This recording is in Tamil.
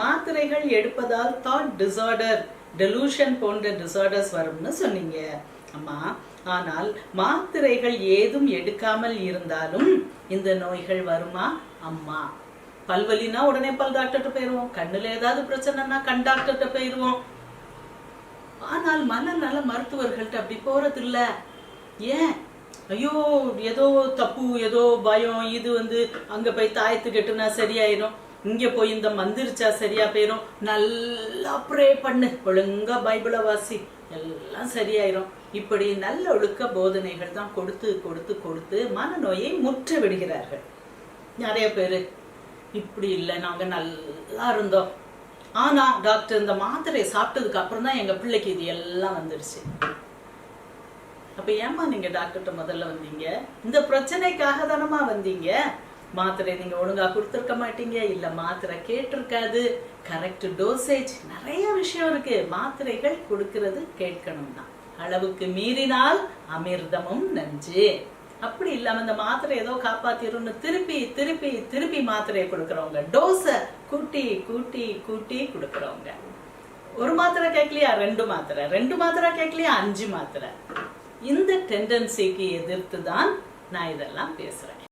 மாத்திரைகள் எடுப்பதால் தாட் டிசார்டர் டெலூஷன் போன்ற டிசார்டர்ஸ் வரும்னு சொன்னீங்க. அம்மா ஆனால் மாத்திரைகள் ஏதும் எடுக்காமல் இருந்தாலும் இந்த நோய்கள் வருமா? அம்மா பல்வலினா உடனே பல் டாக்டர்கிட்ட போயிருவோம். கண்ணுல ஏதாவது பிரச்சனைனா கண் டாக்டர்கிட்ட போயிருவோம். ஆனால் மனநல மருத்துவர்கள்ட்ட அப்படி போறது இல்ல ஏன்? ஐயோ ஏதோ தப்பு ஏதோ பயம் இது வந்து அங்க போய் தாயத்து கெட்டுனா சரியாயிரும். இங்க போய் இந்த மந்திரிச்சா சரியா போயிரும். நல்லா ப்ரே பண்ணு. ஒழுங்கா பைபிளை வாசி. எல்லாம் சரியாயிரும். இப்படி நல்ல ஒழுக்க போதனைகள் தான் கொடுத்து கொடுத்து கொடுத்து மனநோயை முற்று விடுகிறார்கள். நிறைய பேரு. இப்படி இல்லை. நாங்க நல்லா இருந்தோம். ஆனா டாக்டர் இந்த மாத்திரையை சாப்பிட்டதுக்கு அப்புறம் தான் எங்க பிள்ளைக்கு இது எல்லாம் வந்துடுச்சு அப்ப ஏம்மா நீங்க டாக்டர்கிட்ட முதல்ல வந்தீங்க? இந்த பிரச்சனைக்காக தானமா வந்தீங்க? மாத்திரை நீங்க ஒழுங்கா கொடுத்துருக்க மாட்டீங்க இல்ல மாத்திரை கேட்டிருக்காது. கரெக்ட் டோசேஜ் நிறைய விஷயம் இருக்கு. மாத்திரைகள் கொடுக்கறது கேட்கணும் தான் அளவுக்கு மீறினால் அமிர்தமும் நஞ்சு. அப்படி இல்லாம இந்த மாத்திரை ஏதோ காப்பாத்திரும்னு திருப்பி திருப்பி திருப்பி மாத்திரையை கொடுக்கறவங்க. டோஸை கூட்டி கூட்டி கூட்டி கொடுக்கறவங்க. ஒரு மாத்திரை கேட்கலையா? ரெண்டு மாத்திரை. ரெண்டு மாத்திரை கேட்கலையா? அஞ்சு மாத்திரை. இந்த டெண்டன்சிக்கு எதிர்த்து தான் நான் இதெல்லாம் பேசுறேன்.